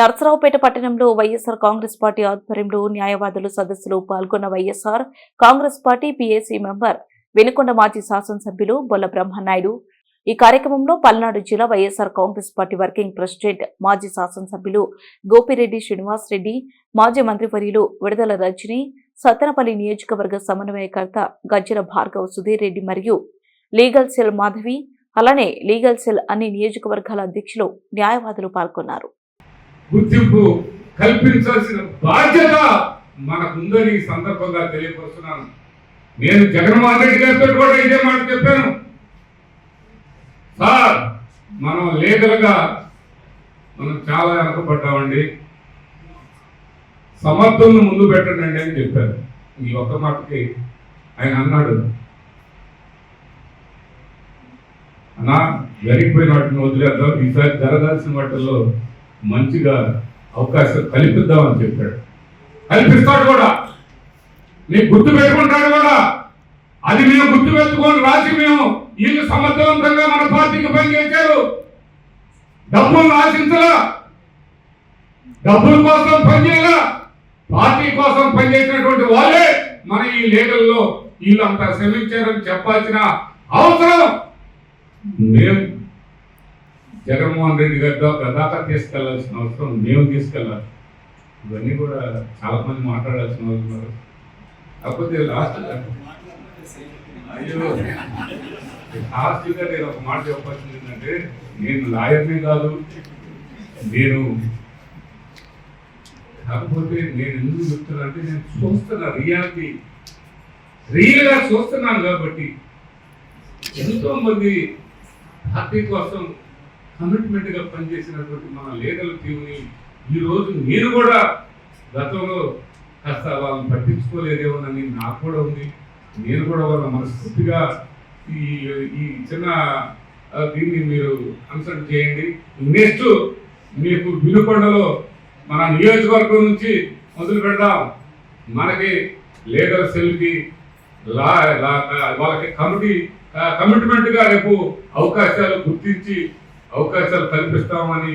నర్సరావుపేట పట్టణంలో వైఎస్ఆర్ కాంగ్రెస్ పార్టీ ఆధ్వర్యంలో న్యాయవాదులు సదస్సులో పాల్గొన్న YSR Congress party PAC member Venukonda మాజీ శాసనసభ్యులు బొల్ల బ్రహ్మనాయుడు. ఈ కార్యక్రమంలో పల్నాడు జిల్లా YSR Congress party working president మాజీ శాసనసభ్యులు గోపిరెడ్డి శ్రీనివాస్ రెడ్డి మాజీ మంత్రివర్యులు విడుదల రజని సత్తెనపల్లి నియోజకవర్గ సమన్వయకర్త గజ్జల భార్గవ్ సుధీర్ రెడ్డి మరియు లీగల్ సెల్ మాధవి అలానే లీగల్ సెల్ అన్ని నియోజకవర్గాల అధ్యక్షులు న్యాయవాదులు పాల్గొన్నారు. గుర్తింపు కల్పించాల్సిన బాధ్యత మనకుందని ఈ సందర్భంగా తెలియపరుస్తున్నాను. నేను జగన్మోహన్ రెడ్డి గారితో కూడా ఇదే మాట చెప్పాను. సార్ మనం లీగల్గా మనం చాలా వెనకబడ్డామండి సమర్థులను ముందు పెట్టండి అని చెప్పారు. ఈ ఒక్క మాటకి ఆయన అన్నాడు. అన్నా జరిగిపోయిన వాటిని వదిలేద్దాం. ఈసారి జరగాల్సిన వాటిల్లో మంచిగా అవకాశం కల్పిద్దామని చెప్పాడు. కల్పిస్తాడు కూడా. నీకు గుర్తు పెట్టుకుంటాడు కూడా. అది మేము గుర్తు పెట్టుకొని రాసి మేము వీళ్ళు సమర్థవంతంగా మన పార్టీకి పనిచేశారు. డబ్బులు ఆశించలా. డబ్బుల కోసం పనిచేయాల. పార్టీ కోసం పనిచేసినటువంటి వాళ్ళే మన ఈ లీగల్లో వీళ్ళంతా శ్రమించారని చెప్పాల్సిన అవసరం. మేము జగన్మోహన్ రెడ్డి గారితో దాకా తీసుకెళ్ళాల్సిన అవసరం మేము తీసుకెళ్ళాలి. ఇవన్నీ కూడా చాలా మంది మాట్లాడాల్సిన అవసరం కాకపోతే లాస్ట్ అయ్యో. లాస్ట్గా నేను ఒక మాట చెప్పాల్సింది ఏంటంటే నేను లాయర్ని కాదు నేను కాకపోతే నేను ఎందుకు చెప్తున్నా అంటే నేను చూస్తున్నా రియాలిటీ రియల్గా చూస్తున్నాను కాబట్టి ఎంతో మంది పార్టీ కోసం కమిట్మెంట్గా పనిచేసినటువంటి మన లీడర్ల టీంని ఈరోజు నేను కూడా గతంలో కాస్త వాళ్ళని పట్టించుకోలేదేమోనని నాకు కూడా ఉంది. నేను కూడా వాళ్ళ మనస్ఫూర్తిగా ఈ ఈ చిన్న దీన్ని మీరు కన్సల్ట్ చేయండి. నెక్స్ట్ మీకు వినుకొండలో మన నియోజకవర్గం నుంచి మొదలు పెడదాం. మనకి లీడర్ సెల్కి లా వాళ్ళకి కమిటీ కమిట్మెంట్గా రేపు అవకాశాలు గుర్తించి అవకాశాలు కల్పిస్తామని